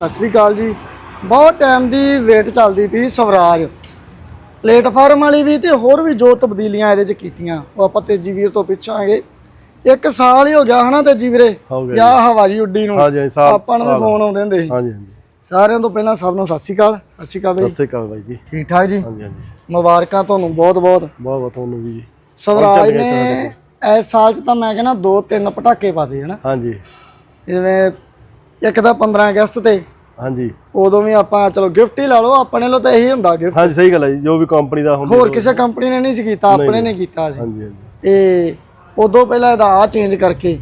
ਸਤਿ ਸ੍ਰੀ ਅਕਾਲ ਜੀ। ਬਹੁਤ ਟਾਈਮ ਦੀ ਵੇਟ ਚੱਲਦੀ ਪਈ ਸਵਰਾਜ। ਪਲੇਟਫਾਰਮ ਵਾਲੀ ਵੀ ਤੇ ਹੋਰ ਵੀ ਜੋ ਤਬਦੀਲੀਆਂ ਇਹਦੇ ਚ ਕੀਤੀਆਂ ਉਹ ਆਪਾਂ ਤੇਜੀ ਵੀਰ ਤੋਂ ਪੁੱਛਾਂਗੇ। ਇੱਕ ਸਾਲ ਹੀ ਹੋ ਗਿਆ ਹਨਾ ਤੇਜੀ ਵੀਰੇ ਜਾਂ ਹਵਾ ਜੀ ਉੱਡੀ ਨੂੰ। ਆਪਾਂ ਨੂੰ ਫੋਨ ਆਉਂਦੇ ਹੁੰਦੇ ਸੀ। ਹਾਂਜੀ ਹਾਂਜੀ। ਸਾਰਿਆਂ ਤੋਂ ਪਹਿਲਾਂ ਸਭ ਨੂੰ ਸਤਿ ਸ੍ਰੀ ਅਕਾਲ। ਸਤਿ ਸ੍ਰੀ ਅਕਾਲ ਸਤਿ ਬਈ ਸ੍ਰੀ ਅਕਾਲ ਬਾਈ ਜੀ। ਠੀਕ ਠਾਕ ਜੀ? ਹਾਂਜੀ ਹਾਂਜੀ। ਮੁਬਾਰਕਾਂ ਤੁਹਾਨੂੰ ਬਹੁਤ ਬਹੁਤ। ਬਹੁਤ ਬਹੁਤ ਤੁਹਾਨੂੰ ਵੀ ਜੀ। ਸਵਰਾਜ ਨੇ ਇਸ ਸਾਲ ਚ ਤਾਂ ਮੈਂ ਕਹਿੰਦਾ ਦੋ ਤਿੰਨ ਪਟਾਕੇ ਪਾਦੇ ਹਨਾ। ਹਾਂਜੀ। ਜਿਵੇਂ ਇੱਕ ਤਾਂ 15 ਅਗਸਤ ਤੇ। ਹਾਂਜੀ। ਉਦੋਂ ਵੀ ਆਪਾਂ ਚਲੋ ਗਿਫਟ ਹੀ ਲਾ ਲਓ ਆਪਣੇ ਲੋ ਤਾਂ ਇਹੀ ਹੁੰਦਾ ਗਿਫਟ ਹਾਂਜੀ ਸਹੀ ਗੱਲ ਹੈ ਜੀ ਜੋ ਵੀ ਕੰਪਨੀ ਦਾ ਹੁੰਦਾ ਹੋਰ ਕਿਸੇ ਕੰਪਨੀ ਨੇ ਨਹੀਂ ਸੀ ਕੀਤਾ ਆਪਣੇ ਨੇ ਕੀਤਾ ਸੀ। ਹਾਂਜੀ ਹਾਂਜੀ। ਤੇ ਉਦੋਂ ਪਹਿਲਾਂ ਇਹਦਾ ਆ ਚੇਂਜ ਕਰਕੇ।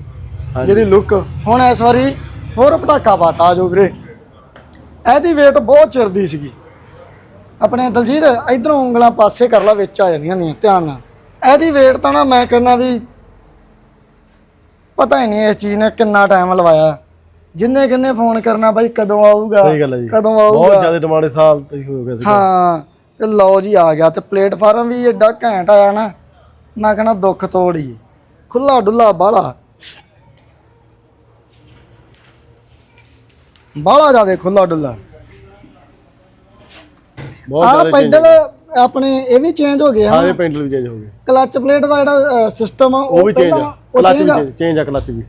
ਜਿਹਦੀ ਲੁੱਕ ਹੁਣ ਇਸ ਵਾਰੀ ਹੋਰ ਪਟਾਕਾ ਪਾਤਾ ਜੋ ਵੀਰੇ। ਇਹਦੀ ਵੇਟ ਬਹੁਤ ਚਿਰ ਦੀ ਸੀਗੀ। ਆਪਣੇ ਦਲਜੀਤ ਇਧਰੋਂ ਉਂਗਲਾਂ ਪਾਸੇ ਕਰ ਲਾ ਵਿੱਚ ਆ ਜਾਂਦੀਆਂ ਨੇ ਧਿਆਨ ਨਾਲ। ਇਹਦੀ ਵੇਟ ਤਾਂ ਨਾ ਮੈਂ ਕਹਿੰਦਾ ਵੀ ਪਤਾ ਹੀ ਨਹੀਂ ਇਸ ਚੀਜ਼ ਨੇ ਕਿੰਨਾ ਟਾਈਮ ਲਵਾਇਆ। ਜਿੰਨੇ ਕਿੰਨੇ ਫੋਨ ਕਰਨਾ ਬਾਈ ਕਦੋਂ ਆਊਗਾ? ਸਹੀ ਗੱਲ ਹੈ ਜੀ। ਕਦੋਂ ਬਹੁਤ ਆਊਗਾ ਜ਼ਿਆਦਾ ਡਿਮਾਂਡ ਸਾਲ ਤੇ ਹੀ ਹੋ ਗਿਆ ਸੀ ਹਾਂ ਤੇ ਲਓ ਜੀ ਆ ਗਿਆ ਤੇ ਪਲੇਟਫਾਰਮ ਵੀ ਏਡਾ ਘੈਂਟ ਆਇਆ ਨਾ ਮੈਂ ਕਹਿੰਦਾ ਦੁੱਖ ਤੋੜੀ। ਖੁੱਲਾ ਡੁੱਲਾ ਬਾਲਾ ਬਾਲਾ ਜ਼ਿਆਦਾ ਖੁੱਲਾ ਡੁੱਲਾ ਬਹੁਤ ਆ ਪੈਡਲ ਆਪਣੇ ਇਹ ਵੀ ਚੇਂਜ ਹੋ ਗਏ ਹਾਂ ਇਹ ਪੈਂਡਲ ਵੀ ਚੇਂਜ ਹੋ ਗਏ। ਕਲਚ ਪਲੇਟ ਦਾ ਜਿਹੜਾ ਸਿਸਟਮ ਆ ਉਹ ਵੀ ਚੇਂਜ ਕਲਚ ਚੇਂਜ ਆ। ਕਲਚ ਵੀ।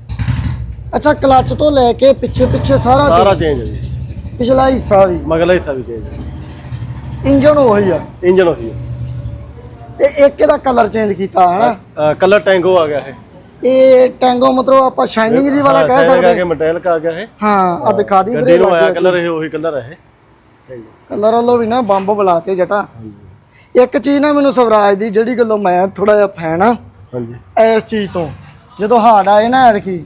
ਅੱਛਾ ਕਲਚ ਤੋਂ ਲੈ ਕੇ ਪਿੱਛੇ ਪਿੱਛੇ ਸਾਰਾ ਸਾਰਾ change, ਚੇਂਜ ਹੈ ਜੀ। ਪਿਛਲਾ ਹਿੱਸਾ ਵੀ। ਮਗਲਾ ਹਿੱਸਾ ਵੀ ਚੇਂਜ ਹੈ। ਇੰਜਨ ਉਹੀ ਆ। ਇੰਜਨ ਉਹੀ ਤੇ ਇੱਕ ਇਹਦਾ ਕਲਰ ਚੇਂਜ ਕੀਤਾ ਹਨਾ? ਹੈ ਕਲਰ ਟੈਂਗੋ ਆ ਗਿਆ ਇਹ। ਇਹ ਟੈਂਗੋ ਮਤਲਬ ਆਪਾਂ ਸ਼ਾਈਨਿੰਗ ਜੀ ਵਾਲਾ ਕਹਿ ਸਕਦੇ ਕੇ ਮੈਟੈਲਿਕ ਆ ਗਿਆ ਇਹ। ਹਾਂ ਆ ਦਿਖਾ ਦੀ ਗੱਡੀ ਵੀਰੇ ਨੂੰ ਆਇਆ ਕਲਰ ਇਹ ਉਹੀ ਕਲਰ ਹੈ ਕਲਰ ਵੱਲੋਂ ਵੀ ਨਾ ਬੰਬ ਬੁਲਾਤੇ ਜਟਾ। ਇੱਕ ਚੀਜ਼ ਨਾ ਮੈਨੂੰ ਸਵਰਾਜ ਦੀ ਜਿਹੜੀ ਗੱਲੋਂ ਮੈਂ ਥੋੜਾ ਜਿਹਾ ਫੈਨ ਆ। ਹਾਂਜੀ। ਇਸ ਚੀਜ਼ ਤੋਂ। ਜਦੋਂ ਹਾਰਡ ਆਏ ਨਾ ਐਤਕੀ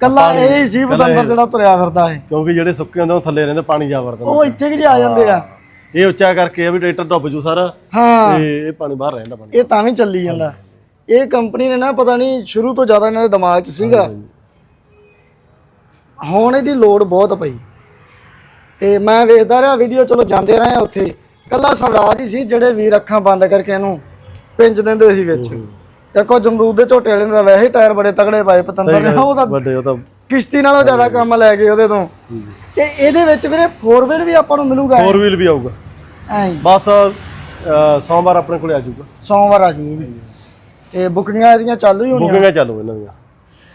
ਕੱਲਾ ਇਹ ਹੀ ਸੀ ਬਦੰਦਰ ਜਿਹੜਾ ਤੁਰਿਆ ਫਿਰਦਾ ਹੈ ਕਿਉਂਕਿ ਜਿਹੜੇ ਸੁੱਕੇ ਹੁੰਦੇ ਉਹ ਥੱਲੇ ਰਹਿੰਦੇ ਪਾਣੀ ਜਾ ਵਰਦਾ ਉਹ ਇੱਥੇ ਕਿ ਆ ਜਾਂਦੇ ਆ। ਇਹ ਉੱਚਾ ਕਰਕੇ ਆ ਵੀ ਟਰੈਕਟਰ ਡੁੱਬ ਜੂ ਸਾਰਾ। ਹਾਂ। ਤੇ ਇਹ ਪਾਣੀ ਬਾਹਰ ਰਹਿੰਦਾ ਪਾਣੀ। ਇਹ ਤਾਂ ਵੀ ਚੱਲੀ ਜਾਂਦਾ। ਇਹ ਕੰਪਨੀ ਨੇ ਨਾ ਪਤਾ ਨਹੀਂ ਸ਼ੁਰੂ ਤੋਂ ਜ਼ਿਆਦਾ ਇਹਨਾਂ ਦੇ ਦਿਮਾਗ 'ਚ ਸੀਗਾ। ਹੁਣ ਇਹਦੀ ਲੋੜ ਬਹੁਤ ਪਈ। ਤੇ ਮੈਂ ਵੇਖਦਾ ਰਿਹਾ ਵੀਡੀਓ ਚਲੋ ਜਾਂਦੇ ਰਹੇ ਉੱਥੇ। ਕੱਲਾ ਸਵਰਾਜ ਹੀ ਸੀ ਜਿਹੜੇ ਵੀਰ ਅੱਖਾਂ ਬੰਦ ਕਰਕੇ ਇਹਨੂੰ ਪਿੰਜ ਦਿੰਦੇ ਸੀ ਵਿੱਚ। ਦੇਖੋ ਜਮਰੂਦ ਦੇ ਝੋਟੇ ਵਾਲੇ ਦਾ ਵੈਸੇ ਟਾਇਰ ਬੜੇ ਤਗੜੇ ਪਾਏ ਪਤੰਦਰ ਨੇ ਉਹ ਤਾਂ ਵੱਡੇ ਉਹ ਤਾਂ ਕਿਸ਼ਤੀ ਨਾਲੋਂ ਜ਼ਿਆਦਾ ਕੰਮ ਲੈ ਗਏ ਉਹਦੇ ਤੋਂ। ਤੇ ਇਹਦੇ ਵਿੱਚ ਵੀਰੇ 4 ਵੀਲ ਵੀ ਆਪਾਂ ਨੂੰ ਮਿਲੂਗਾ ਫੋਰ ਵੀਲ ਵੀ ਆਊਗਾ। ਐਂ। ਬਸ ਸੋਮਵਾਰ ਆਪਣੇ ਕੋਲੇ ਆ ਜਾਊਗਾ। ਸੋਮਵਾਰ ਆ ਜੂ ਤੇ ਬੁਕਿੰਗਾਂ ਇਹਦੀਆਂ ਚਾਲੂ ਹੀ ਹੋਣੀਆਂ? ਬੁਕਿੰਗਾਂ ਚਾਲੂ ਇਹਨਾਂ ਦੀਆਂ।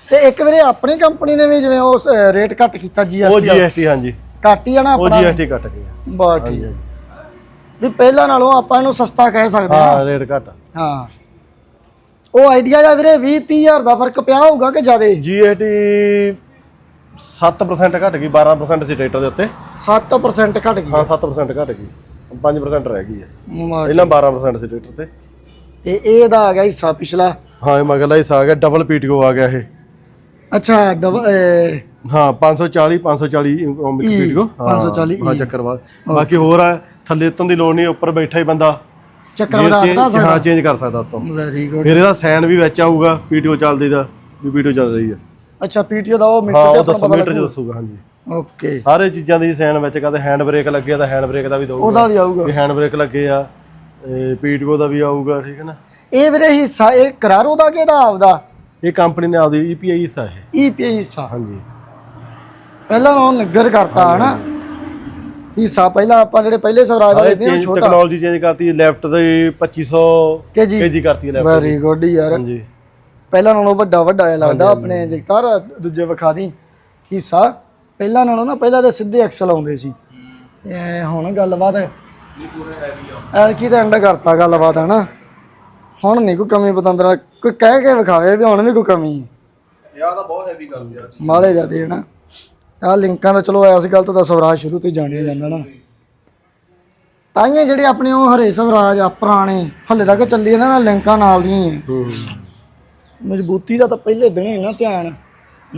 ਤੇ ਇੱਕ ਵੀਰੇ ਆਪਣੀ ਕੰਪਨੀ ਨੇ ਵੀ ਜਿਵੇਂ ਉਸ ਰੇਟ ਘੱਟ ਕੀਤਾ ਉਹ ਜੀਐਸਟੀ ਜੀਐਸਟੀ ਹਾਂਜੀ। ਘੱਟ ਹੀ ਆ ਨਾ ਉਹ ਆਪਣਾ? ਜੀਐਸਟੀ ਕੱਟ ਗਿਆ। ਠੀਕ। ਵੀ ਪਹਿਲਾਂ ਨਾਲੋਂ ਆਪਾਂ ਇਹਨੂੰ ਸਸਤਾ ਕਹਿ ਸਕਦੇ ਹਾਂ। ਹਾਂ ਰੇਟ ਘੱਟ ਹਾਂ। ਉਹ ਆਈਡੀਆ ਜਾਂ ਵੀਰੇ 20 30000 ਦਾ ਫ਼ਰਕ ਪਿਆ ਹੋਊਗਾ ਕਿ ਜ਼ਿਆਦੇ? ਜੀਐਸਟੀ 7% ਘਟ ਗਈ 12% ਸੀ ਟਰੈਕਟਰ ਦੇ ਉੱਤੇ। 7% ਘਟ ਗਈ। ਹਾਂ 7% ਘਟ ਗਈ। 5% ਰਹਿ ਗਈ ਹੈ। ਪਹਿਲਾਂ 12% ਸੀ ਟਰੈਕਟਰ ਤੇ। ਤੇ ਇਹਦਾ ਆ ਗਿਆ ਹਿੱਸਾ ਪਿਛਲਾ। ਹਾਂ ਇਹ ਮਗਲਾ ਹਿੱਸਾ ਆ ਗਿਆ ਡਬਲ ਪੀਟੀਓ ਆ ਗਿਆ ਇਹ। ਅੱਛਾ ਹਾਂ 540 540 ਪੀਟੀਓ 540 ਹਾਂ ਚੱਕਰ ਬਾਅਦ ਬਾਕੀ ਹੋਰ ਆ ਥੱਲੇ ਉਤੋਂ ਦੀ ਲੋੜ ਨਹੀਂ ਉੱਪਰ ਬੈਠਾ ਹੀ ਬੰਦਾ। ਚੱਕਰ gear ਵਧਾ change- ਘਟਾ ਹਾਂ ਸਕਦਾ ਚੇਂਜ ਕਰ ਸਕਦਾ ਉਤੋਂ। ਵੈਰੀ ਗੁੱਡ ਫਿਰ ਇਹਦਾ ਸਾਈਨ ਵੀ ਵਿੱਚ ਆਊਗਾ ਪੀਟੀਓ ਚੱਲਦੀ ਦਾ ਵੀ ਪੀਟੀਓ ਚੱਲ ਰਹੀ ਹੈ ਅੱਛਾ ਪੀਟੀਓ ਦਾ ਉਹ ਹਾਂ ਮੀਟਰ ਉਹ ਤੇ ਦੱਸੋ ਆਪਣਾ ਮੀਟਰ ਚ ਪਤਾ ਦੱਸੂਗਾ ਹਾਂਜੀ। ਓਕੇ। ਸਾਰੇ ਚੀਜ਼ਾਂ ਦੀ ਸਾਈਨ ਵਿੱਚ ਕਹਦੇ ਹੈਂਡ ਬ੍ਰੇਕ ਲੱਗਿਆ ਤਾਂ ਹੈਂਡ ਬ੍ਰੇਕ ਦਾ ਵੀ ਦਊਗਾ। ਉਹਦਾ ਵੀ ਆਊਗਾ। ਵੀ ਹੈਂਡ ਬ੍ਰੇਕ ਲੱਗੇ ਆ ਪੀਟੀਓ ਦਾ ਵੀ ਆਊਗਾ ਠੀਕ ਹੈ ਨਾ? ਇਹ ਵੀਰੇ ਹਿੱਸਾ ਇਹ ਕਰਾਰੋ ਦਾ ਕਿ ਇਹਦਾ ਆਪਦਾ? ਇਹ ਕੰਪਨੀ ਨੇ ਆਪਦੀ ਈਪੀਆਈ ਹਿੱਸਾ ਹੈ ਈਪੀਆਈ ਹਿੱਸਾ। ਹਾਂਜੀ। ਪਹਿਲਾਂ ਉਹ ਨਿੱਗਰ ਕਰਤਾ ਹਨਾ? ਹਿੱਸਾ ਪਹਿਲਾਂ ਆਪਾਂ ਜਿਹੜੇ ਪਹਿਲੇ ਸਵਰਾਜ ਹਾਂ ਚੇਂਜ ਛੋਟਾ। ਟੈਕਨੋਲੋਜੀ ਚੇਂਜ ਕਰਤੀ ਲੈਫਟ ਦੇ 2500 ਕੇਜੀ ਕਰਤੀ ਲੈਫਟ ਵੈਰੀ ਗੁੱਡ ਯਾਰ। ਹਾਂਜੀ। ਪਹਿਲਾਂ ਨਾਲੋਂ ਵੱਡਾ ਵੱਡਾ ਜਿਹਾ ਲੱਗਦਾ ਆਪਣੇ ਜਗਤਾਰ ਦੂਜੇ ਵਿਖਾ ਦੀ ਹਿੱਸਾ ਪਹਿਲਾਂ ਨਾਲੋਂ ਨਾ ਪਹਿਲਾਂ ਤੇ ਸਿੱਧੇ ਐਕਸਲ ਆਉਂਦੇ ਸੀ। ਤੇ ਹੁਣ ਗੱਲਬਾਤ ਹੈ। ਐਲਕੀ ਤਾਂ ਐਂਡ ਕਰਤਾ ਗੱਲਬਾਤ ਹੈ ਨਾ ਹੁਣ ਨਹੀਂ ਕੋਈ ਕਮੀ ਪਤੰਦਰ ਕੋਈ ਕਹਿ ਕੇ ਵਿਖਾਵੇ ਵੀ ਹੁਣ ਵੀ ਕੋਈ ਕਮੀ। ਹੈ ਯਾਰ ਤਾਂ ਬਹੁਤ ਹੈਵੀ ਕਰ ਦਿਆ ਮਾਲੇ ਜਾਂਦੇ ਹੈ ਨਾ ਆ ਲਿੰਕਾਂ ਦਾ ਚਲੋ ਇਸ ਗੱਲ ਤੋਂ ਤਾਂ ਸਵਰਾਜ ਸ਼ੁਰੂ ਤੋਂ ਹੀ ਜਾਣਿਆ ਜਾਂਦਾ ਨਾ। ਤਾਈਆਂ ਜਿਹੜੇ ਆਪਣੇ ਉਹ ਹਰੇ ਸਵਰਾਜ ਆ ਪੁਰਾਣੇ ਹੱਲੇ ਤੱਕ ਚੱਲੀ ਜਾਂਦਾ ਨਾ ਲਿੰਕਾਂ ਨਾਲ ਦੀਆਂ ਹੀ ਆ। ਹੂੰ। ਮਜ਼ਬੂਤੀ ਦਾ ਤਾਂ ਪਹਿਲੇ ਦਿਨ ਹੀ ਨਾ ਧਿਆਨ।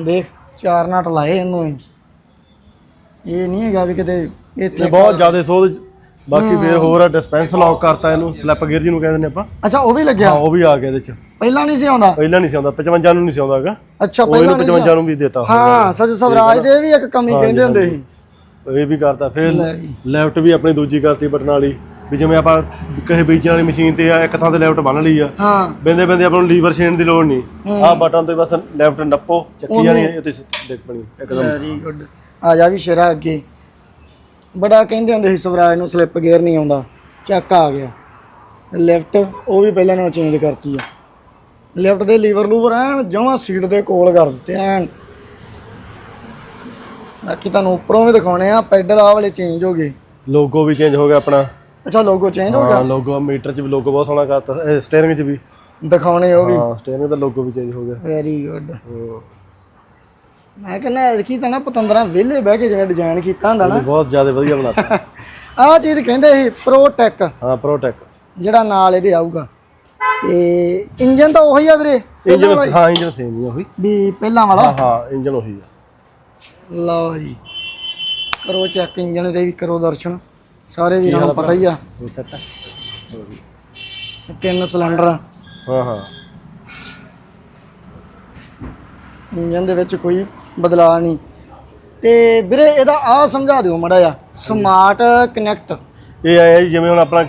ਦੇਖ ਚਾਰ ਨਾਟ ਲਾਏ ਇਹਨੂੰ ਹੀ। ਇਹ ਨਹੀਂ ਹੈਗਾ ਵੀ ਕਿਤੇ ਇੱਥੇ ਬਹੁਤ ਜ਼ਿਆਦਾ ਸੋਧ ਬਾਕੀ ਫੇਰ ਹੋਰ ਆ ਡਿਸਪੈਂਸ ਲੌਕ ਕਰਤਾ ਇਹਨੂੰ ਸਲਿੱਪ ਗੇਅਰ ਜਿਹਨੂੰ ਕਹਿੰਦੇ ਨੇ ਆਪਾਂ। ਅੱਛਾ ਉਹ ਵੀ ਲੱਗਿਆ? ਹਾਂ ਉਹ ਵੀ ਆ ਗਿਆ ਇਹਦੇ ਚ। ਪਹਿਲਾਂ ਨਹੀਂ ਸੀ ਆਉਂਦਾ? ਪਹਿਲਾਂ ਨਹੀਂ ਸੀ ਆਉਂਦਾ 55 ਨੂੰ ਨਹੀਂ ਸੀ ਆਉਂਦਾਗਾ ਅੱਛਾ ਉਹ ਪਹਿਲਾਂ ਇਹਨੂੰ ਨਹੀਂ ਸੀ 55 ਨੂੰ ਵੀ ਦਿੱਤਾ ਹਾਂ ਸੱਚ ਸਵਰਾਜ ਦੇ ਵੀ ਇੱਕ ਕਮੀ ਕਹਿੰਦੇ ਹੁੰਦੇ ਸੀ। ਇਹ ਵੀ ਕਰਤਾ ਫਿਰ। ਲੈਫਟ ਵੀ ਆਪਣੀ ਦੂਜੀ ਕਰਤੀ ਬਟਨ ਵਾਲੀ ਵੀ ਜਿਵੇਂ ਆਪਾਂ ਕਿਸੇ ਬੀਜਣ ਵਾਲੀ ਮਸ਼ੀਨ ਤੇ ਆ ਇੱਕ ਥਾਂ ਤੇ ਲੈਫਟ ਬੰਨ ਲਈ ਆ। ਹਾਂ। ਬਿੰਦੇ ਬਿੰਦੇ ਆਪਾਂ ਨੂੰ ਲੀਵਰ ਛੇੜਨ ਦੀ ਲੋੜ ਨਹੀਂ। ਆਹ ਬਟਨ ਤੇ ਬਸ ਲੈਫਟ ਨੱਪੋ ਚੱਕੀ ਜਾਣੀ ਹੈ ਉੱਤੇ ਡਿੱਗ ਪਣੀ ਇੱਕਦਮ। ਵੈਰੀ ਗੁੱਡ ਆ ਜਾ ਵੀ ਸ਼ੇਰਾ ਅੱਗੇ। ਬੜਾ ਕਹਿੰਦੇ ਹੁੰਦੇ ਸੀ ਸਵਰਾਜ ਨੂੰ ਸਲਿੱਪ ਗੇਅਰ ਨਹੀਂ ਆਉਂਦਾ। ਚੱਕ ਆ ਗਿਆ। ਲਿਫਟ ਉਹ ਵੀ ਪਹਿਲਾਂ ਨਾਲ ਚੇਂਜ ਕਰਤੀ ਆ। ਲਿਫਟ ਦੇ ਲੀਵਰ ਲੂਵਰ ਐਨ ਜਮਾਂ ਸੀਟ ਦੇ ਕੋਲ ਕਰ ਦਿੱਤੇ ਐਨ। ਬਾਕੀ ਤੁਹਾਨੂੰ ਉੱਪਰੋਂ ਵੀ ਦਿਖਾਉਣੇ ਆ ਪੈਡਲ ਆ ਵਾਲੇ ਚੇਂਜ ਹੋ ਗਏ। ਲੋਗੋ ਵੀ ਚੇਂਜ ਹੋ ਗਿਆ ਆਪਣਾ। ਅੱਛਾ ਲੋਗੋ ਚੇਂਜ ਹੋ ਗਿਆ? ਹਾਂ ਲੋਗੋ ਮੀਟਰ 'ਚ ਵੀ ਲੋਗੋ ਬਹੁਤ ਸੋਹਣਾ ਕਰਤਾ ਸਟੀਅਰਿੰਗ 'ਚ ਵੀ। ਦਿਖਾਉਣੇ ਉਹ ਵੀ। ਹਾਂ ਸਟੀਅਰਿੰਗ ਦਾ ਲੋਗੋ ਵੀ ਚੇਂਜ ਹੋ ਗਿਆ। Very good. ਮੈਂ ਕਹਿੰਦਾ ਐਤਕੀ ਤਾਂ ਨਾ ਪਤੰਦਰਾਂ ਵਿਹਲੇ ਬਹਿ ਕੇ ਜਿਵੇਂ ਡਿਜ਼ਾਈਨ ਕੀਤਾ ਹੁੰਦਾ ਨਾ। ਬਹੁਤ ਜ਼ਿਆਦਾ ਵਧੀਆ ਬਣਾਤਾ। ਆਹ ਚੀਜ਼ ਕਹਿੰਦੇ ਸੀ ਪ੍ਰੋਟੈਕ ਹਾਂ ਪ੍ਰੋਟੈਕ ਜਿਹੜਾ ਨਾਲ ਇਹਦੇ ਆਊਗਾ। ਤੇ ਇੰਜਨ ਤਾਂ ਉਹੀ ਆ ਵੀਰੇ ਇੰਜਨ ਹਾਂ ਇੰਜਨ ਸੇਮ ਹੀ ਆ ਉਹੀ। ਵੀ ਪਹਿਲਾਂ ਵਾਲਾ? ਹਾਂ ਹਾਂ ਇੰਜਨ ਉਹੀ ਆ। ਲਓ ਜੀ। ਕਰੋ ਚੈੱਕ ਇੰਜਨ ਦੇ ਵੀ ਕਰੋ ਦਰਸ਼ਨ। ਸਾਰੇ ਵੀਰਾਂ ਨੂੰ ਪਤਾ ਹੀ ਆ। ਆ? ਤਿੰਨ ਸਿਲੰਡਰ ਹਾਂ ਹਾਂ। ਇੰਜਨ ਦੇ ਵਿੱਚ ਕੋਈ ਬਦਲਾਅ ਨਹੀਂ। ਤੇ ਵੀਰੇ ਇਹਦਾ ਆ ਸਮਝਾ ਦਿਓ ਮੜਾ ਜਾ ਸਮਾਰਟ ਕਨੈਕਟ ਇਹ ਆਇਆ ਜੀ ਜਿਵੇਂ ਹੁਣ ਆਪਣਾ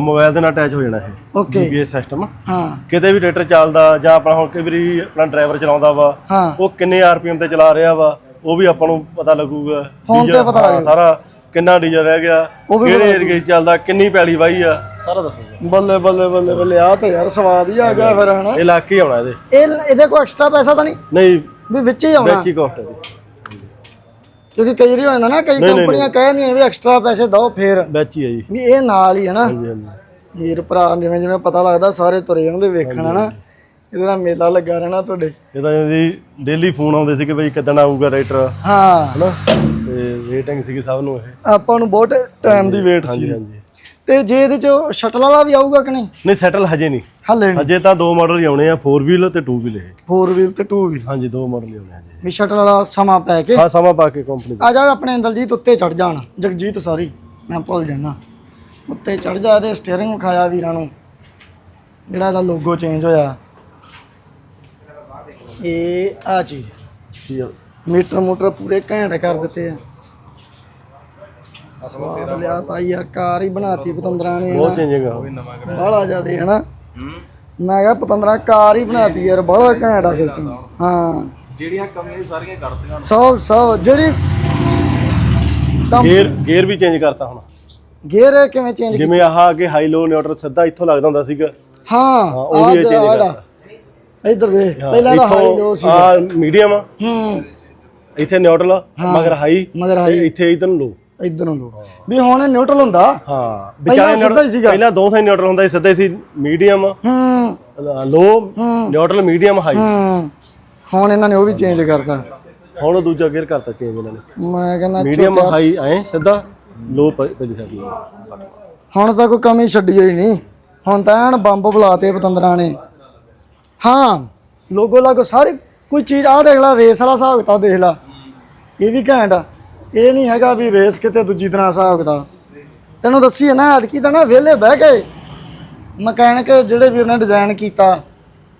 ਮੋਬਾਈਲ ਦੇ ਨਾਲ ਅਟੈਚ ਹੋ ਜਾਣਾ ਇਹ ਓਕੇ ਜੀਪੀਐਸ ਸਿਸਟਮ ਹਾਂ। ਕਿਤੇ ਵੀ ਟਰੈਕਟਰ ਚੱਲਦਾ ਜਾਂ ਆਪਣਾ ਹੁਣ ਕਈ ਵਾਰੀ ਆਪਣਾ ਡਰਾਈਵਰ ਚਲਾਉਂਦਾ ਵਾ ਹਾਂ। ਉਹ ਕਿੰਨੇ ਆਰਪੀਐਮ ਤੇ ਚਲਾ ਰਿਹਾ ਵਾ ਉਹ ਵੀ ਆਪਾਂ ਨੂੰ ਪਤਾ ਲੱਗੂਗਾ। ਫੋਨ ਤੇ ਡੀਜ਼ਲ, ਪਤਾ ਹਾਂ, ਲੱਗ। ਸਾਰਾ ਕਿੰਨਾ ਡੀਜ਼ਲ ਰਹਿ ਗਿਆ ਉਹ ਵੀ ਕਿਹੜੇ ਏਰੀਏ 'ਚ ਚੱਲਦਾ ਕਿੰਨੀ ਪੈਲੀ ਵਾਈ ਆ ਸਾਰਾ ਦੱਸੂਗਾ ਬੱਲੇ ਬੱਲੇ ਬੱਲੇ ਬੱਲੇ ਆ ਤਾਂ ਯਾਰ ਸਵਾਦ ਹੀ ਆ ਗਿਆ ਫਿਰ ਹਨਾ? ਇਹ ਲੱਗ ਕੇ ਆਉਣਾ ਇਹਦੇ। ਇਹ ਇਹਦੇ ਕੋਈ ਐਕਸਟਰਾ ਪੈਸਾ ਤਾਂ ਨਹੀਂ? ਨਹੀਂ। ਵੀ ਵਿੱਚ ਹੀ ਆਉਣਾ? ਵਿੱਚ ਹੀ ਕੋਸਟ ਹੈ ਜੀ ਕਿਉਂਕਿ ਕਈ ਵਾਰੀ ਹੋ ਜਾਂਦਾ ਨਾ ਕਈ ਕੰਪਨੀਆਂ ਕਹਿੰਦੀਆਂ ਵੀ ਐਕਸਟਰਾ ਪੈਸੇ ਦਿਓ ਫੇਰ। ਵਿੱਚ ਹੀ ਹੈ ਜੀ। ਵੀ ਇਹ ਨਾਲ ਹੀ ਹੈ ਨਾ। ਹਾਂਜੀ ਹਾਂਜੀ। ਵੀਰ ਭਰਾ ਜਿਵੇਂ ਜਿਵੇਂ ਪਤਾ ਲੱਗਦਾ ਸਾਰੇ ਤੁਰੇ ਆਉਂਦੇ ਵੇਖਣ ਹਨਾ। ਇਹਦਾ ਮੇਲਾ ਲੱਗਾ ਰਹਿਣਾ ਤੁਹਾਡੇ। ਇਹ ਤਾਂ ਜੀ ਡੇਲੀ ਫੋਨ ਆਉਂਦੇ ਸੀ ਕਿ ਬਈ ਕਿਦਣ ਆਊਗਾ ਰਾਈਟਰ ਹਾਂ। ਹਨਾ? ਤੇ ਵੇਟਿੰਗ ਸੀਗੀ ਸਭ ਨੂੰ ਇਹ। ਆਪਾਂ ਨੂੰ ਬਹੁਤ ਟਾਈਮ ਦੀ ਵੇਟ ਸੀ। ਹਾਂਜੀ ਹਾਂਜੀ। ਤੇ ਜੇ ਇਹਦੇ ਚ ਸ਼ਟਲ ਵਾਲਾ ਵੀ ਆਊਗਾ ਕਿ ਨਹੀਂ? ਨਹੀਂ ਸੈਟਲ ਹਜੇ ਨਹੀਂ। ਹੱਲੇ ਨਹੀਂ। ਹਜੇ ਤਾਂ ਦੋ ਮਾਡਲ ਹੀ ਆਉਣੇ ਆ 4 ਵੀਲ ਤੇ 2 ਵੀਲ ਇਹ। 4 ਵੀਲ ਤੇ 2 ਵੀਲ ਹਾਂਜੀ ਦੋ ਮਾਡਲ ਹੀ ਆਉਣੇ ਆ ਹਜੇ। ਵੀ ਸ਼ਟਲ ਵਾਲਾ ਸਮਾਂ ਪੈ ਕੇ ਹਾਂ ਸਮਾਂ ਪਾ ਕੇ ਕੰਪਨੀ ਆ ਜਾ ਆਪਣੇ ਦਲਜੀਤ ਉੱਤੇ ਚੜ ਜਾਣ। ਜਗਜੀਤ ਸੌਰੀ ਮੈਂ ਭੁੱਲ ਜਾਣਾ ਉੱਤੇ ਚੜ ਜਾ ਇਹਦੇ ਸਟੀਅਰਿੰਗ ਵਿਖਾਇਆ ਵੀਰਾਂ ਨੂੰ। ਜਿਹੜਾ ਇਹਦਾ ਲੋਗੋ ਚੇਂਜ ਹੋਇਆ। ਇਹ ਆ ਚੀਜ਼। ਮੀਟਰ ਮੋਟਰ ਪੂਰੇ ਘੈਂਟ ਕਰ ਦਿੱਤੇ ਆ। ਸਵਾਦ ਲਿਆ ਤਾਂ ਯਾਰ ਕਾਰ ਹੀ ਬਣਾਤੀ ਪਤੰਦਰਾਂ ਨੇ ਬਹੁਤ ਚੇਂਜਿੰਗ ਆ ਬਾਹਲਾ ਜਿਆਦੇ ਹਨਾ? ਮੈਂ ਕਿਹਾ ਪਤੰਦਰਾਂ ਕਾਰ ਹੀ ਬਣਾਤੀ ਯਾਰ ਬਾਹਲਾ ਘੈਂਟ ਆ ਸਿਸਟਮ ਹਾਂ। ਜਿਹੜੀਆਂ ਕਮੀਆਂ ਸਾਰੀਆਂ ਕਰਤੀਆਂ ਸਭ ਸਭ ਜਿਹੜੀ ਗੇਅਰ ਗੇਅਰ ਵੀ ਚੇਂਜ ਕਰਤਾ ਹੁਣ। ਗੇਅਰ ਕਿਵੇਂ ਚੇਂਜ ਜਿਵੇਂ ਆਹ ਅੱਗੇ ਹਾਈ ਲੋ ਨਿਊਟਰਲ ਸਿੱਧਾ ਇੱਥੋਂ ਲੱਗਦਾ ਹੁੰਦਾ ਸੀਗਾ। ਹਾਂ ਉਹ ਵੀ change ਜਿਹੜਾ ਇੱਧਰ ਦੇ ਪਹਿਲਾਂ ਤਾਂ ਹਾਈ ਲੋ ਸੀ ਆ। ਮੀਡੀਅਮ ਹੂੰ। ਇੱਥੇ ਨਿਊਟਰਲ ਮਗਰ ਹਾਈ ਮਗਰ ਹਾਈ ਇੱਥੇ ਇਧਰ ਲੋ ਇਧਰੋਂ ਲੋ ਵੀ ਹੁਣ ਨਿਊਟਰਲ ਹੁੰਦਾ। ਹਾਂ ਵਿਚਾਲੇ ਸਿੱਧਾ ਹੀ ਸੀਗਾ। ਪਹਿਲਾਂ ਦੋ ਸਾਈ ਨਿਊਟਰਲ ਹੁੰਦਾ ਸੀ ਸਿੱਧਾ ਹੀ। ਸੀ ਮੀਡੀਅਮ ਹੂੰ। ਲੋ ਨਿਊਟਰਲ ਮੀਡੀਅਮ ਹਾਈ ਹੂੰ। ਹੁਣ ਇਹਨਾਂ ਨੇ ਉਹ ਵੀ ਚੇਂਜ ਕਰਤਾ। ਹੁਣ ਉਹ ਦੂਜਾ ਗੇਅਰ ਕਰਤਾ ਚੇਂਜ ਇਹਨਾਂ ਨੇ। ਮੈਂ ਕਹਿੰਦਾ ਮੀਡੀਅਮ ਹਾਈ ਐ ਸਿੱਧਾ ਲੋ ਪਹਿਲੀ ਸਾਈਡ ਹੁਣ ਤਾਂ ਕੋਈ ਕਮੀ ਛੱਡੀ ਹੋਈ ਨਹੀਂ। ਹੁਣ ਤਾਂ ਐਨ ਬੰਬ ਬੁਲਾਤੇ ਪਤੰਦਰਾਂ ਨੇ। ਹਾਂ ਲੋਗੋ ਲਾਗੋ ਸਾਰੇ ਕੋਈ ਚੀਜ਼ ਆ ਦੇਖ ਲੈ ਰੇਸ ਵਾਲਾ ਹਿਸਾਬ ਕਿਤਾਬ ਦੇਖ ਲੈ। ਇਹ ਵੀ ਘੈਂਟ ਆ। ਇਹ ਨਹੀਂ ਹੈਗਾ ਵੀ ਰੇਸ ਕਿਤੇ ਦੂਜੀ ਤਰ੍ਹਾਂ ਹਿਸਾਬ ਕਿਤਾਬ। ਤੈਨੂੰ ਦੱਸੀ ਹੈ ਨਾ, ਐਤਕੀ ਤਾਂ ਨਾ ਵਿਹਲੇ ਬਹਿ ਗਏ। ਮਕੈਨਿਕ ਜਿਹੜੇ ਵੀਰ ਨੇ ਡਿਜ਼ਾਈਨ ਕੀਤਾ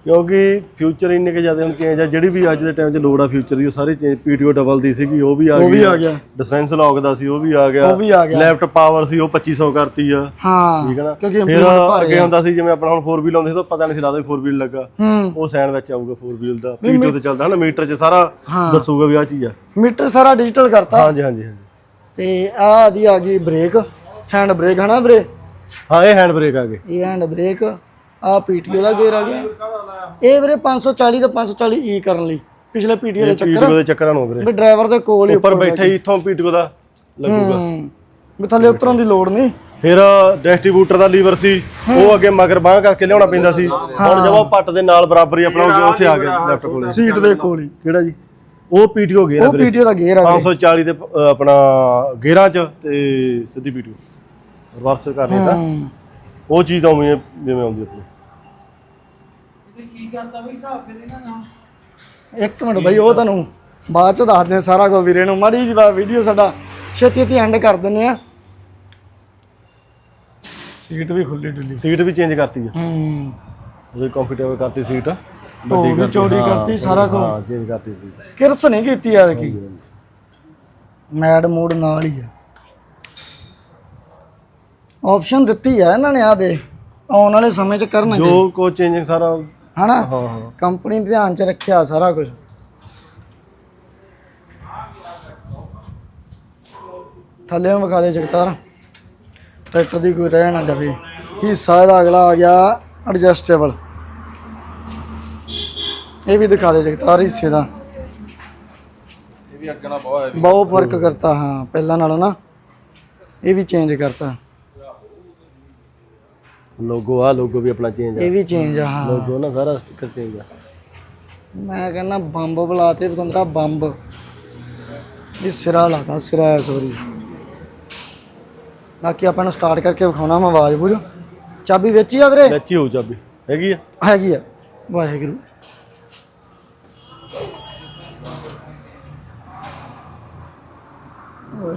ਕਿਉਂਕਿ ਫਿਊਚਰ ਇੰਨੇ ਕਿ ਜ਼ਿਆਦਾ ਹੁਣ ਚੇਂਜ ਆ ਜਿਹੜੀ ਵੀ ਅੱਜ ਦੇ ਟਾਈਮ 'ਚ ਲੋੜ ਆ ਫਿਊਚਰ ਦੀ ਉਹ ਸਾਰੇ ਚੇਂਜ ਪੀਟੀਓ ਡਬਲ ਦੀ ਸੀਗੀ ਉਹ ਵੀ ਆ ਗਈ ਉਹ ਵੀ ਆ। ਗਿਆ। ਡਿਸਪੈਂਸ ਲੌਕ ਦਾ ਸੀ ਉਹ ਵੀ ਆ ਗਿਆ। ਉਹ ਵੀ ਆ ਗਿਆ। ਲੈਫਟ ਪਾਵਰ ਸੀ ਉਹ 2500 ਕਰਤੀ ਆ। ਹਾਂ ਠੀਕ ਹੈ ਨਾ? ਕਿਉਂਕਿ ਫਿਰ ਅੱਗੇ ਹੁੰਦਾ ਸੀ ਜਿਵੇਂ ਆਪਣਾ ਹੁਣ 4 ਵੀਲ ਆਉਂਦੇ ਸੀ ਤਾਂ ਪਤਾ ਨਹੀਂ ਸੀ ਲੱਗਦਾ 4 ਵੀਲ ਲੱਗਾ। ਉਹ ਸਾਈਨ ਵਿੱਚ ਆਊਗਾ 4 ਵੀਲ ਦਾ। ਪੀਟੀਓ ਤੇ ਚੱਲਦਾ ਹਨਾ ਮੀਟਰ 'ਚ ਸਾਰਾ ਦੱਸੂਗਾ ਵੀ ਆ ਚੀਜ਼ ਆ। ਮੀਟਰ ਸਾਰਾ ਡਿਜੀਟਲ ਕਰਤਾ। ਹਾਂਜੀ ਹਾਂਜੀ ਹਾਂਜੀ। ਤੇ ਆਹ ਦੀ ਆ ਗਈ ਬ੍ਰੇਕ ਹੈਂਡ ਬ੍ਰੇਕ ਹਨਾ ਵੀਰੇ? ਹਾਂ ਇਹ ਹੈਂਡ ਬ੍ਰੇਕ ਆ ਗਏ। ਇਹ ਹੈਂਡ ਬ੍ਰੇਕ ਆ ਪੀਟੀਓ ਦਾ ਗੇਅਰ ਆ ਗਿਆ। ਇਹ ਵੀਰੇ 540 ਤੇ 540 ਈ ਕਰਨ ਲਈ ਪਿਛਲੇ ਪੀਟੀਓ ਦੇ ਚੱਕਰ। ਪੀਟੀਓ ਦੇ ਚੱਕਰਾਂ ਨੂੰ ਵੀਰੇ। ਵੀ ਡਰਾਈਵਰ ਦੇ ਕੋਲ ਹੀ ਉੱਪਰ ਬੈਠੇ ਹੀ ਇੱਥੋਂ ਪੀਟੀਓ ਦਾ ਲੱਗੂਗਾ। ਹੂੰ, ਵੀ ਥੱਲੇ ਉਤਰਨ ਦੀ ਲੋੜ ਨਹੀਂ। ਫਿਰ ਡਿਸਟ੍ਰੀਬਿਊਟਰ ਦਾ ਲੀਵਰ ਸੀ ਉਹ ਅੱਗੇ ਮਗਰ ਬਾਹ ਕਰਕੇ ਲਿਆਉਣਾ ਪੈਂਦਾ ਸੀ। ਹੁਣ ਜਦੋਂ ਪੱਟ ਦੇ ਨਾਲ ਬਰਾਬਰ ਆਪਣਾ ਉਹ ਉੱਥੇ ਆ ਗਿਆ ਲੈਫਟ ਕੋਲੇ। ਸੀਟ ਦੇ ਕੋਲ ਹੀ। ਕਿਹੜਾ ਜੀ? ਉਹ ਪੀਟੀਓ ਗੇਅਰ ਆ ਉਹ ਵੀਰੇ। ਪੀਟੀਓ ਦਾ ਗੇਅਰ ਆ ਗਿਆ 540 ਦੇ ਅ, ਆਪਣਾ ਗੇਅਰਾਂ ਚ ਤੇ ਸਿੱਧੀ ਪੀਟੀਓ ਰਿਵਰਸ ਕਰਨੇ ਤਾਂ। ਉਹ ਚੀਜ਼ ਤਾਂ ਉਵੇਂ ਜਿਵੇਂ ਆਉਂਦੀ ਆਪਣੀ। ਕੀ ਕਰਤਾ ਬਈ ਹਿਸਾਬ ਫਿਰ ਇਹਨਾਂ ਨਾਲ ਇੱਕ ਮਿੰਟ ਬਈ ਉਹ ਤੁਹਾਨੂੰ ਬਾਅਦ ਚ ਦੱਸਦੇ ਆ ਸਾਰਾ ਕੁਝ ਵੀਰੇ ਨੂੰ। ਮਾੜੀ ਜੀ ਵੀਡੀਓ ਸਾਡਾ ਛੇਤੀ ਛੇਤੀ ਐਂਡ ਕਰ ਦਿੰਨੇ ਆ ਸੀਟ ਵੀ ਖੁੱਲੀ ਡੁੱਲੀ ਸੀਟ ਵੀ ਚੇਂਜ ਕਰਤੀ ਆ। ਹੂੰ। ਉਹਦੀ ਕੰਫਰਟੇਬਲ ਕਰਤੀ ਸੀਟ। ਉਹ ਵੀ ਕਰਤੀ, ਸਾਰਾ ਕੁਝ। ਹਾਂ ਚੇਂਜ ਕਰਤੀ ਸੀਟ। ਕਿਰਸ ਨਹੀਂ ਕੀਤੀ ਯਾਰ ਕੀ ਮੈਡ ਮੂਡ ਨਾਲ ਹੀ ਆ। ਆਪਸ਼ਨ ਦਿੱਤੀ ਆ ਇਹਨਾਂ ਨੇ ਆ ਦੇ ਆਉਣ ਵਾਲੇ ਸਮੇਂ ਚ ਕਰਨਗੇ। ਜੋ ਕੋ ਚੇਂਜਿੰਗ ਸਾਰਾ ਹਨਾ? ਹਾਂ ਕੰਪਨੀ ਦੇ ਧਿਆਨ ਚ ਰੱਖਿਆ ਸਾਰਾ ਕੁਝ ਥੱਲੇ ਨੂੰ ਵਿਖਾ ਦੇ ਜਗਤਾਰ। ਟਰੈਕਟਰ ਦੀ ਕੋਈ ਰਹਿ ਨਾ ਜਾਵੇ। ਹਿੱਸਾ ਇਹਦਾ ਅਗਲਾ ਆ ਗਿਆ ਐਡਜਸਟੇਬਲ ਇਹ ਵੀ ਦਿਖਾ ਦੇ ਜਗਤਾਰ ਹਿੱਸੇ ਦਾ। ਇਹ ਵੀ ਅੱਗੇ ਨਾਲ ਬਹੁਤ ਹੈ ਬਹੁਤ ਫ਼ਰਕ ਕਰਤਾ ਹਾਂ ਪਹਿਲਾਂ ਨਾਲੋਂ ਨਾ। ਇਹ ਵੀ ਚੇਂਜ ਕਰਤਾ। ਲੋਗੋ ਆ ਲੋਗੋ ਵੀ ਆਪਣਾ ਚੇਂਜ ਆ। ਇਹ ਵੀ ਚੇਂਜ ਆ ਹਾਂ। ਲੋਗੋ ਨਾ ਸਾਰਾ ਸਟicker ਚੇਂਜ ਆ। ਮੈਂ ਕਹਿੰਦਾ ਬੰਬ ਬੁਲਾਤੇ ਬਤੰਦਰਾ ਬੰਬ। ਇਹ ਸਿਰਾ ਲਾਤਾ ਸਿਰਾ ਹੈ ਸੋਰੀ ਬਾਕੀ ਆਪਾਂ ਨੂੰ ਸਟਾਰਟ ਕਰਕੇ ਵਿਖਾਉਣਾ ਮੈਂ ਆਵਾਜ਼ ਬੁਝ ਚਾਬੀ ਵਿੱਚ ਹੀ ਆ ਵੀਰੇ? ਵਿੱਚ ਹੀ ਚਾਬੀ। ਹੈਗੀ ਆ? ਹੈਗੀ ਆ। ਵਾਹਿਗੁਰੂ। ਲਓ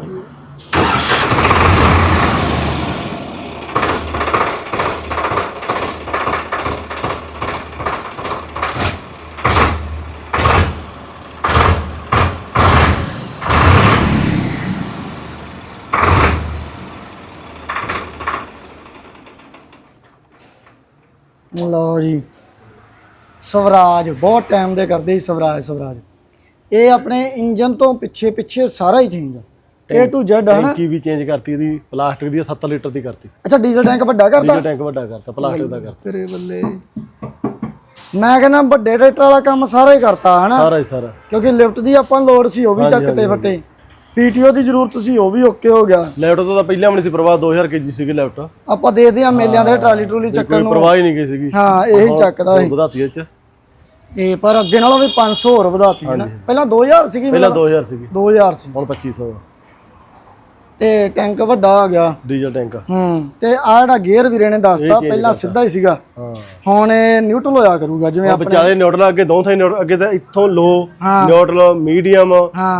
ਜੀ ਸਵਰਾਜ ਬਹੁਤ ਟਾਈਮ ਦੇ ਕਰਦੇ ਸੀ ਸਵਰਾਜ ਸਵਰਾਜ। ਇਹ ਆਪਣੇ ਇੰਜਨ ਤੋਂ ਪਿੱਛੇ ਪਿੱਛੇ ਸਾਰਾ ਹੀ ਚੇਂਜ ਆ। A to Z ਹੈ ਨਾ ਟੈਂਕੀ ਵੀ ਚੇਂਜ ਕਰਤੀ ਇਹਦੀ ਪਲਾਸਟਿਕ ਦੀ ਆ, 7 ਲੀਟਰ ਦੀ ਕਰਤੀ। ਅੱਛਾ ਡੀਜ਼ਲ ਟੈਂਕ ਵੱਡਾ ਕਰਤਾ? ਡੀਜ਼ਲ ਟੈਂਕ ਵੱਡਾ ਕਰਤਾ ਪਲਾਸਟਿਕ ਦਾ ਕਰਤਾ। ਤੇਰੇ ਬੱਲੇ। ਮੈਂ ਕਹਿੰਦਾ ਵੱਡੇ ਟਰੈਕਟਰ ਵਾਲਾ ਕੰਮ ਸਾਰਾ ਹੀ ਕਰਤਾ ਹਨਾ? ਸਾਰਾ ਹੀ ਸਾਰਾ। ਕਿਉਂਕਿ ਲਿਫਟ ਦੀ ਆਪਾਂ ਲੋੜ ਸੀ ਉਹ ਵੀ ਚੱਕਤੇ ਫੱਟੇ। ਪੀਟੀਓ ਦੀ ਜ਼ਰੂਰਤ ਸੀ ਉਹ ਵੀ ਓਕੇ ਹੋ ਗਿਆ। ਲੈਪਟਾਪ ਤੋਂ ਤਾਂ ਪਹਿਲਾਂ ਵੀ ਨਹੀਂ ਸੀ ਪ੍ਰਵਾਹ 2000 ਕੇਜੀ ਸੀਗੀ ਲੈਪਟਾਪ ਆਪਾਂ ਦੇਖਦੇ ਆ ਮੇਲਿਆਂ ਦੇ ਟਰਾਲੀ ਟਰੂਲੀ ਚੱਕਣ ਕੋਈ ਨੂੰ। ਪ੍ਰਵਾਹ ਹੀ ਨਹੀਂ ਗਈ ਸੀਗੀ। ਹਾਂ ਇਹੀ ਚੱਕਦਾ ਸੀ। ਵਧਾਤੀ ਇਹ ਚ। ਪਰ ਅੱਗੇ ਨਾਲੋਂ ਵੀ 500 ਹੋਰ ਵਧਾਤੀ ਹੈ ਨਾ? ਪਹਿਲਾਂ 2000 ਸੀਗੀ ਪਹਿਲਾਂ 2000 ਸੀਗੀ। 2000 ਸੀ। ਹੁਣ 2500 ਤੇ ਟੈਂਕ ਵੱਡਾ ਆ ਗਿਆ। Diesel tank. ਹੂੰ ਤੇ ਆ ਜਿਹੜਾ ਗੇਅਰ ਵੀਰੇ ਨੇ ਦੱਸਤਾ ਪਹਿਲਾਂ ਸਿੱਧਾ ਹੀ ਸੀਗਾ। ਹਾਂ। ਹੁਣ ਇਹ ਨਿਊਟਰਲ ਹੋਇਆ ਕਰੂਗਾ ਜਿਵੇਂ ਆਪਣੇ ਵਿਚਾਲੇ ਨਿਊਟਰਲ ਅੱਗੇ ਦੋ ਥਾਈ ਨਿਊਟਰਲ ਅੱਗੇ ਤਾਂ ਇੱਥੋਂ ਲੋ। Neutral medium.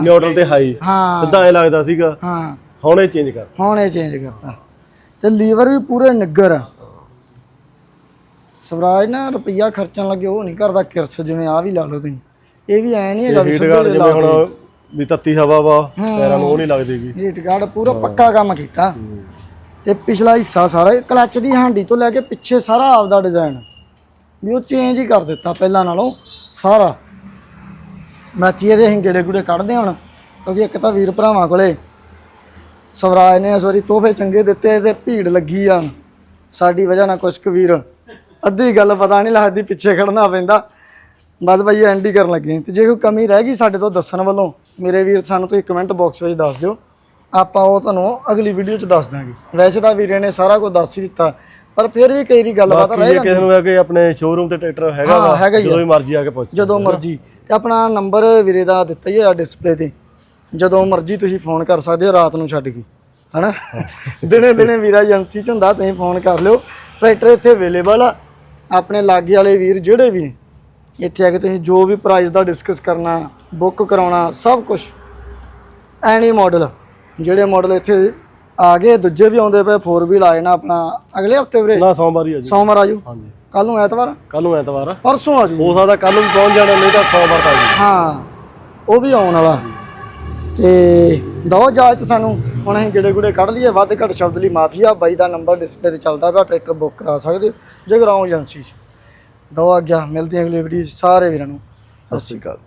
ਨਿਊਟਰਲ ਤੇ ਹਾਈ ਸਿੱਧਾ ਐ ਲੱਗਦਾ ਸੀਗਾ। ਹਾਂ। ਹੁਣ ਇਹ ਚੇਂਜ ਕਰ ਹੁਣ ਇਹ ਚੇਂਜ ਕਰਤਾ। ਤੇ ਲੀਵਰ ਵੀ ਪੂਰੇ ਨਿੱਗਰ ਆ। ਸਵਰਾਜ ਨਾ ਰੁਪਈਆ ਖਰਚਣ ਲੱਗੇ ਉਹ ਨਹੀਂ ਕਰਦਾ ਕਿਰਸ ਜਿਵੇਂ ਆ ਵੀ ਲਾ ਲਓ ਤੁਸੀਂ। ਇਹ ਵੀ ਐ ਨਹੀਂ ਹੈਗਾ ਵੀ ਸਿੱਧੇ ਲਾ ਹੁਣ ਵੀ ਤੱਤੀ ਹਵਾ ਵਾ ਪੈਰਾਂ ਨੂੰ ਉਹ ਨਹੀਂ ਲੱਗਦੀਗੀ ਹੀਟ ਗਾਰਡ ਪੂਰਾ ਪੱਕਾ ਕੰਮ ਕੀਤਾ। ਤੇ ਪਿਛਲਾ ਹਿੱਸਾ ਸਾਰਾ ਕਲੱਚ ਦੀ ਹਾਂਡੀ ਤੋਂ ਲੈ ਕੇ ਪਿੱਛੇ ਸਾਰਾ ਆਪਦਾ ਡਿਜ਼ਾਈਨ ਵੀ ਉਹ ਚੇਂਜ ਹੀ ਕਰ ਦਿੱਤਾ ਪਹਿਲਾਂ ਨਾਲੋਂ ਸਾਰਾ। ਬਾਕੀ ਇਹਦੇ ਅਸੀਂ ਗੇੜੇ ਗੂੜੇ ਕੱਢਦੇ ਹੁਣ? ਕਿਉਂਕਿ ਇੱਕ ਤਾਂ ਵੀਰ ਭਰਾਵਾਂ ਕੋਲੇ ਸਵਰਾਜ ਨੇ ਇਸ ਵਾਰੀ ਤੋਹਫੇ ਚੰਗੇ ਦਿੱਤੇ ਤੇ ਭੀੜ ਲੱਗੀ ਆ। ਸਾਡੀ ਵਜ੍ਹਾ ਨਾਲ ਕੁਛ ਕੁ ਵੀਰ ਅੱਧੀ ਗੱਲ ਪਤਾ ਨਹੀਂ ਲੱਗਦੀ ਪਿੱਛੇ ਖੜਨਾ ਪੈਂਦਾ। ਬਸ ਭਾਈ ਐਂਡੀ ਕਰਨ ਲੱਗੇ ਤੇ ਜੇ ਕੋਈ ਕਮੀ ਰਹਿ ਗਈ ਸਾਡੇ ਤੋਂ ਦੱਸਣ ਵੱਲੋਂ ਮੇਰੇ ਵੀਰ ਸਾਨੂੰ ਤੁਸੀਂ ਕਮੈਂਟ ਬਾਕਸ ਵਿੱਚ ਦੱਸ ਦਿਓ। ਆਪਾਂ ਉਹ ਤੁਹਾਨੂੰ ਅਗਲੀ ਵੀਡੀਓ 'ਚ ਦੱਸ ਦਾਂਗੇ ਵੈਸੇ ਤਾਂ ਵੀਰੇ ਨੇ ਸਾਰਾ ਕੁਝ ਦੱਸ ਹੀ ਦਿੱਤਾ ਪਰ ਫਿਰ ਵੀ ਕਈ ਰੀ ਗੱਲਬਾਤ ਰਹਿ ਜਾਂਦੀ ਕਿਸੇ ਨੂੰ ਹੈ ਕਿ ਆਪਣੇ ਸ਼ੋਰੂਮ ਤੇ ਟਰੈਕਟਰ ਹੈਗਾ ਹਾਂ, ਵਾ ਹੀ। ਜਦੋਂ ਵੀ ਮਰਜ਼ੀ ਆ ਕੇ ਪੁੱਛ ਜਦੋਂ ਮਰਜ਼ੀ। ਤੇ ਆਪਣਾ ਨੰਬਰ ਵੀਰੇ ਦਾ ਦਿੱਤਾ ਹੀ ਹੋਇਆ ਡਿਸਪਲੇ ਤੇ। ਜਦੋਂ ਮਰਜ਼ੀ ਤੁਸੀਂ ਫੋਨ ਕਰ ਸਕਦੇ ਹੋ ਰਾਤ ਨੂੰ ਛੱਡ ਕੇ ਹਨਾ? ਦਿਨੇ ਦਿਨੇ ਵੀਰਾ ਏਜੰਸੀ ਚ ਹੁੰਦਾ ਤੁਸੀਂ ਫੋਨ ਕਰ ਲਿਓ। ਟਰੈਕਟਰ ਇੱਥੇ ਅਵੇਲੇਬਲ ਆ। ਆਪਣੇ ਲਾਗੇ ਵਾਲੇ ਵੀਰ ਜਿਹੜੇ ਵੀ ਨੇ ਇੱਥੇ ਆ ਕੇ ਤੁਸੀਂ ਜੋ ਵੀ ਪ੍ਰਾਈਸ ਦਾ ਡਿਸਕਸ ਕਰਨਾ ਬੁੱਕ ਕਰਾਉਣਾ ਸਭ ਕੁਝ ਐਨੀ ਮਾਡਲ ਜਿਹੜੇ ਮਾਡਲ ਇੱਥੇ ਆ ਗਏ ਦੂਜੇ ਵੀ ਆਉਂਦੇ ਪਏ 4 ਵੀਲ ਆਏ ਨਾ ਆਪਣਾ ਅਗਲੇ ਹਫ਼ਤੇ ਵੀਰੇ। ਨਾ ਸੋਮਵਾਰ ਹੀ ਆ ਜੀ। ਸੋਮਵਾਰ ਆਜੂ ਹਾਂਜੀ। ਕੱਲ ਨੂੰ ਐਤਵਾਰ? ਕੱਲ ਨੂੰ ਐਤਵਾਰ। ਆ ਪਰਸੋਂ ਆਜੂ ਹੋ ਸਕਦਾ ਕੱਲ ਨੂੰ ਵੀ ਪਹੁੰਚ ਜਾਣਾ ਨਹੀਂ ਤਾਂ ਸੋਮਵਾਰ ਤੱਕ। ਜੀ ਹਾਂ ਉਹ ਵੀ ਆਉਣ ਵਾਲਾ। ਤੇ ਦੋ ਇਜਾਜ਼ਤ ਸਾਨੂੰ ਹੁਣ ਅਸੀਂ ਗੇੜੇ ਗੁੜੇ ਕੱਢ ਲਈਏ ਵੱਧ ਘੱਟ ਸ਼ਬਦ ਲਈ ਮਾਫੀ ਆ ਬਾਈ ਦਾ ਨੰਬਰ ਡਿਸਪਲੇ ਤੇ ਚੱਲਦਾ ਪਿਆ ਟਰੈਕਟਰ ਬੁੱਕ ਕਰਾ ਸਕਦੇ ਹੋ ਜੇ ਕਰਾਓ ਏਜੰਸੀ 'ਚ। ਦੋ ਆਗਿਆ ਗਿਆ ਮਿਲਦੇ ਅਗਲੀ ਵੀਡੀਓ 'ਚ ਸਾਰੇ ਵੀਰਾਂ ਨੂੰ। ਸਤਿ ਸ਼੍ਰੀ ਅਕਾਲ।